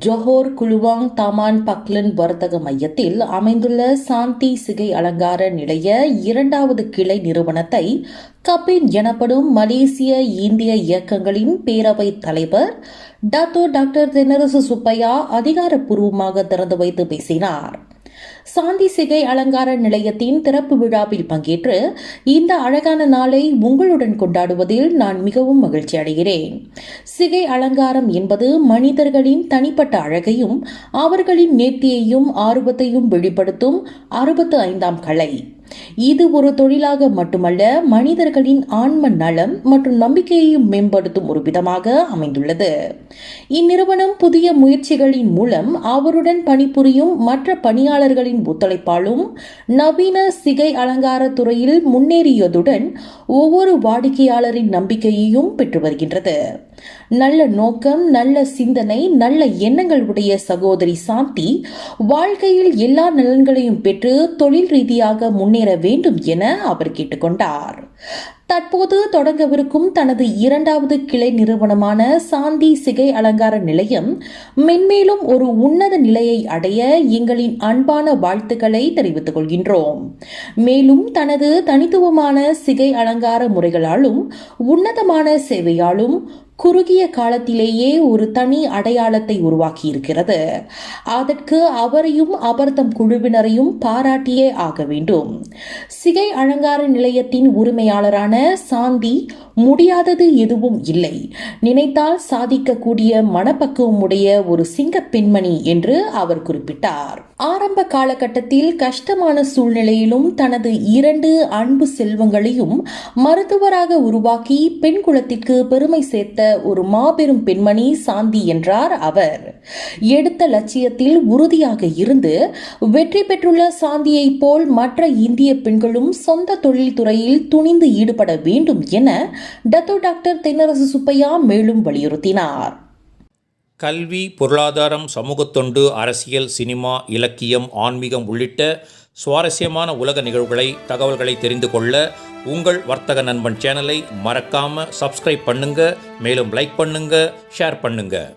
Johor Kluang Taman பக்லன் வர்த்தக மையத்தில் அமைந்துள்ள சாந்தி சிகை அலங்கார நிலைய இரண்டாவது கிளை நிறுவனத்தை கபின் எனப்படும் மலேசிய இந்திய இயக்கங்களின் பேரவைத் தலைவர் டாத்தோ டாக்டர் தென்னரசு சுப்பையா அதிகாரப்பூர்வமாக திறந்து வைத்து பேசினார். சாந்தி சிகை அலங்கார நிலையத்தின் திறப்பு விழாவில் பங்கேற்று இந்த அழகான நாளை உங்களுடன் கொண்டாடுவதில் நான் மிகவும் மகிழ்ச்சி அடைகிறேன். சிகை அலங்காரம் என்பது மனிதர்களின் தனிப்பட்ட அழகையும் அவர்களின் நேர்த்தியையும் ஆர்வத்தையும் வெளிப்படுத்தும் அறுபத்து ஐந்தாம் கலை. இது ஒரு தொழிலாக மட்டுமல்ல மனிதர்களின் ஆன்ம நலம் மற்றும் நம்பிக்கையையும் மேம்படுத்தும் ஒரு விதமாக அமைந்துள்ளது. இந்நிறுவனம் புதிய முயற்சிகளின் மூலம் அவருடன் பணிபுரியும் மற்ற பணியாளர்களின் ஒத்துழைப்பாலும் நவீன சிகை அலங்கார துறையில் முன்னேறியதுடன் ஒவ்வொரு வாடிக்கையாளரின் நம்பிக்கையையும் பெற்று வருகின்றது. நல்ல நோக்கம் நல்ல சிந்தனை நல்ல எண்ணங்கள் உடைய சகோதரி சாந்தி வாழ்க்கையில் எல்லா நலன்களையும் பெற்று தொழில் ரீதியாக முன்னேற வேண்டும் என அவர் கேட்டுக்கொண்டார். தற்போது தொடங்கவிருக்கும் தனது இரண்டாவது கிளை நிறுவனமான சாந்தி சிகை அலங்கார நிலையம் மென்மேலும் ஒரு உன்னத நிலையை அடைய எங்களின் அன்பான வாழ்த்துக்களை தெரிவித்துக் கொள்கின்றோம். மேலும் தனது தனித்துவமான சிகை அலங்கார முறைகளாலும் உன்னதமான சேவையாலும் குறுகிய காலத்திலேயே ஒரு தனி அடையாளத்தை உருவாக்கியிருக்கிறது. அதற்கு அவரையும் அவர்தம் குழுவினரையும் பாராட்டியே ஆக வேண்டும். சிகை அலங்கார நிலையத்தின் உரிமையாளரான சாந்தி முடியாதது எதுவும் இல்லை. நினைத்தால் சாதிக்கக்கூடிய மனப்பக்குவமுடைய ஒரு சிங்க பெண்மணி என்று அவர் குறிப்பிட்டார். ஆரம்ப காலகட்டத்தில் கஷ்டமான சூழ்நிலையிலும் தனது இரண்டு அன்பு செல்வங்களையும் மருத்துவராக உருவாக்கி பெண் குலத்திற்கு பெருமை சேர்த்த ஒரு மாபெரும் பெண்மணி சாந்தி என்றார் அவர். எடுத்த லட்சியத்தில் உறுதியாக இருந்து வெற்றி பெற்றுள்ள சாந்தியைப் போல் மற்ற இந்திய பெண்களும் சொந்த தொழில் துறையில் துணிந்து ஈடுபட வேண்டும் என டத்தோ டாக்டர் தென்னரசு சுப்பையா மேலும் வலியுறுத்தினார். கல்வி பொருளாதாரம் சமூகத்தொண்டு அரசியல் சினிமா இலக்கியம் ஆன்மீகம் உள்ளிட்ட சுவாரஸ்யமான உலக நிகழ்வுகளை தகவல்களை தெரிந்து கொள்ள உங்கள் வர்த்தக நண்பன் சேனலை மறக்காமல் சப்ஸ்கிரைப் பண்ணுங்கள் மேலும் லைக் பண்ணுங்கள் ஷேர் பண்ணுங்கள்